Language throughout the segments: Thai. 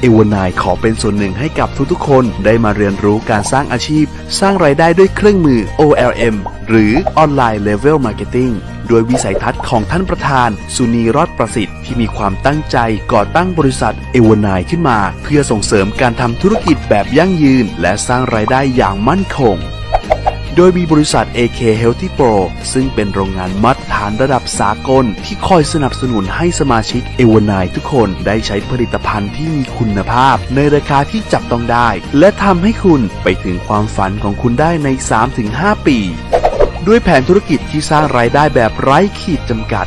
เอวานายขอเป็นส่วนหนึ่งให้กับทุกๆ คนได้มาเรียนรู้การสร้างอาชีพ สร้างรายได้ด้วยเครื่องมือ OLM หรือ Online Level Marketing โดยวิสัยทัศน์ของท่านประธาน สุนีรอดประสิทธิ์ที่มีความตั้งใจก่อตั้งบริษัทเอวานายขึ้นมา เพื่อส่งเสริมการทำธุรกิจแบบยั่งยืน และสร้างรายได้อย่างมั่นคง โดยมีบริษัท AK Healthy Pro ซึ่งเป็นโรงงานมาตรฐานระดับสากล ที่คอยสนับสนุนให้สมาชิกเอวานายทุกคนได้ใช้ผลิตภัณฑ์ที่มีคุณภาพ ในราคาที่จับต้องได้ และทำให้คุณไปถึงความฝันของคุณได้ใน 3-5 ปีด้วยแผนธุรกิจที่สร้างรายได้แบบไร้ขีดจำกัด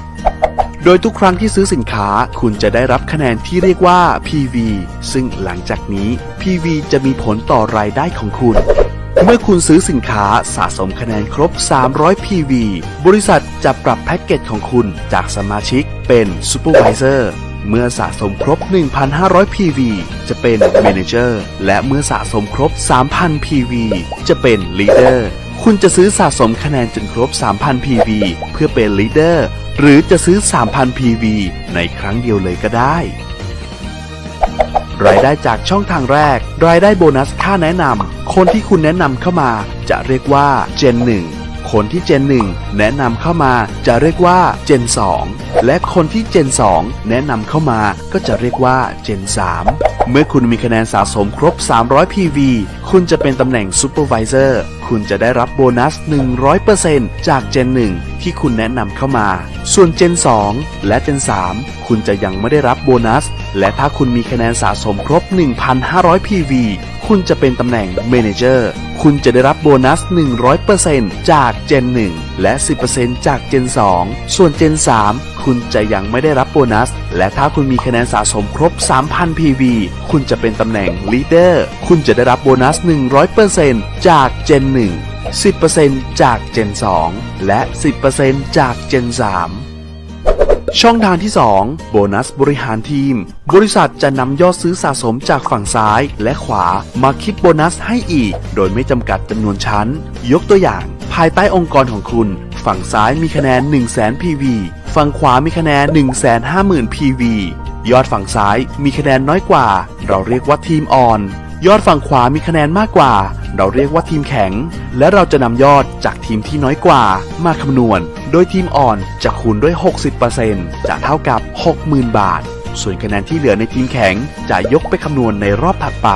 โดยทุกครั้งที่ซื้อสินค้าคุณจะได้รับคะแนนที่เรียกว่า PV ซึ่งหลังจากนี้ PV จะมีผลต่อรายได้ของคุณ เมื่อคุณซื้อสินค้าสะสมคะแนนครบ 300 PV บริษัทจะปรับแพ็กเกจของคุณจากสมาชิกเป็น Supervisor เมื่อสะสมครบ 1,500 PV จะเป็น Manager และเมื่อสะสมครบ 3,000 PV จะเป็น Leader คุณจะซื้อสะสมคะแนนจนครบ 3,000 PV เพื่อเป็น Leader หรือจะซื้อ 3,000 PV ในครั้งเดียวเลยก็ได้ รายได้จากช่องทางแรก รายได้โบนัสค่าแนะนำคนที่คุณแนะนำเข้ามา จะเรียกว่า Gen 1 คนที่ Gen 1 แนะนำเข้ามา จะเรียกว่า Gen 2 และคนที่ Gen 2 แนะนำเข้ามา ก็จะเรียกว่า Gen 3 เมื่อคุณมีคะแนนสะสมครบ 300 PV คุณจะเป็นตำแหน่ง Supervisor คุณจะได้รับโบนัส 100%จาก Gen 1 ที่คุณแนะนำเข้ามา ส่วน Gen 2 และ Gen 3 คุณจะยังไม่ได้รับโบนัส และถ้าคุณมีคะแนนสะสมครบ 1,500 PV คุณจะเป็นตำแหน่ง Manager คุณจะได้รับโบนัส 100%จาก Gen 1 และ 10%จาก Gen 2 ส่วน Gen 3 คุณจะยังไม่ได้รับโบนัส และถ้าคุณมีคะแนนสะสมครบ 3,000 PV คุณจะเป็นตำแหน่ง Leader คุณจะได้รับโบนัส 100%จาก Gen 1 10%จาก Gen 2 และ 10%จาก Gen 3ช่องทางที่ 2 โบนัสบริหารทีม บริษัทจะนำยอดซื้อสะสมจากฝั่งซ้ายและขวามาคิดโบนัสให้อีก โดยไม่จำกัดจำนวนชั้น ยกตัวอย่าง ภายใต้องค์กรของคุณ ฝั่งซ้ายมีคะแนน 1 0 0 0 0 0 PV ฝั่งขวามีคะแนน 1 5 0 0 0 0 PV ยอดฝั่งซ้ายมีคะแนนน้อยกว่า เราเรียกว่าทีมอ่อน ยอดฝั่งขวามีคะแนนมากกว่า เราเรียกว่าทีมแข็ง และเราจะนำยอดจากทีมที่น้อยกว่า มาคำนวณ โดยทีมอ่อนจะคูณด้วย 60%จะเท่ากับ 60,000 บาท ส่วนคะแนนที่เหลือในทีมแข็งจะยกไปคำนวณในรอบถัดไป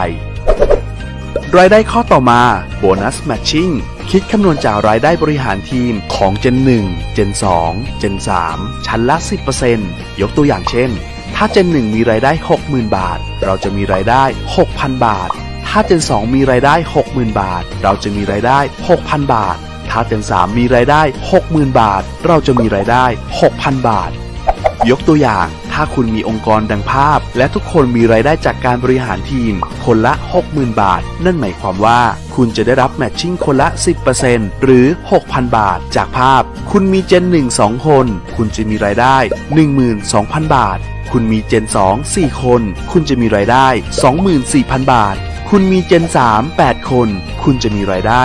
รายได้ข้อต่อมาโบนัสแมทชิ่งคิดคำนวณจากรายได้บริหารทีมของ Gen 1 Gen 2 Gen 3 ชั้นละ 10%ยกตัวอย่างเช่น ถ้า Gen 1 มีรายได้ 60,000 บาท เราจะมีรายได้ 6,000 บาท ถ้า Gen 2 มีรายได้ 60,000 บาท เราจะมีรายได้ 6,000 บาท ถ้า Gen 3 มีรายได้ 60,000 บาท เราจะมีรายได้ 6,000 บาท ยกตัวอย่าง ถ้าคุณมีองค์กรดังภาพ และทุกคนมีรายได้จากการบริหารทีม คนละ 60,000 บาท นั่นหมายความว่า คุณจะได้รับแมทชิ่งคนละ 10%หรือ 6,000 บาท จากภาพ คุณมีเจน 1 2 คน คุณจะมีรายได้ 12,000 บาท คุณมีเจน 2 4 คน คุณจะมีรายได้ 24,000 บาทคุณมีเจน 3 8 คน คุณจะมีรายได้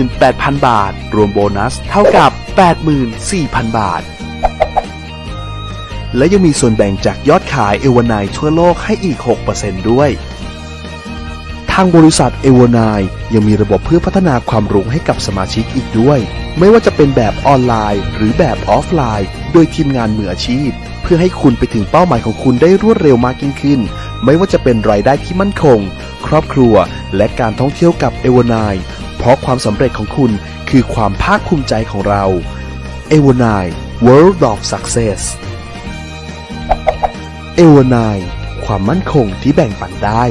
48,000 บาท รวมโบนัสเท่ากับ 84,000 บาท และยังมีส่วนแบ่งจากยอดขายเอวานายทั่วโลกให้อีก 6%ด้วย ทางบริษัทเอวานายยังมีระบบเพื่อพัฒนาความรู้ให้กับสมาชิกอีกด้วย ไม่ว่าจะเป็นแบบออนไลน์ หรือแบบออฟไลน์ โดยทีมงานมืออาชีพ เพื่อให้คุณไปถึงเป้าหมายของคุณได้รวดเร็วมากยิ่งขึ้น ไม่ว่าจะเป็นรายได้ที่มั่นคง ครอบครัว และการท่องเที่ยวกับเอวานายเพราะความสำเร็จของคุณคือความภาคภูมิใจของเราเอวานาย World of Success เอวานายความมั่นคงที่แบ่งปันได้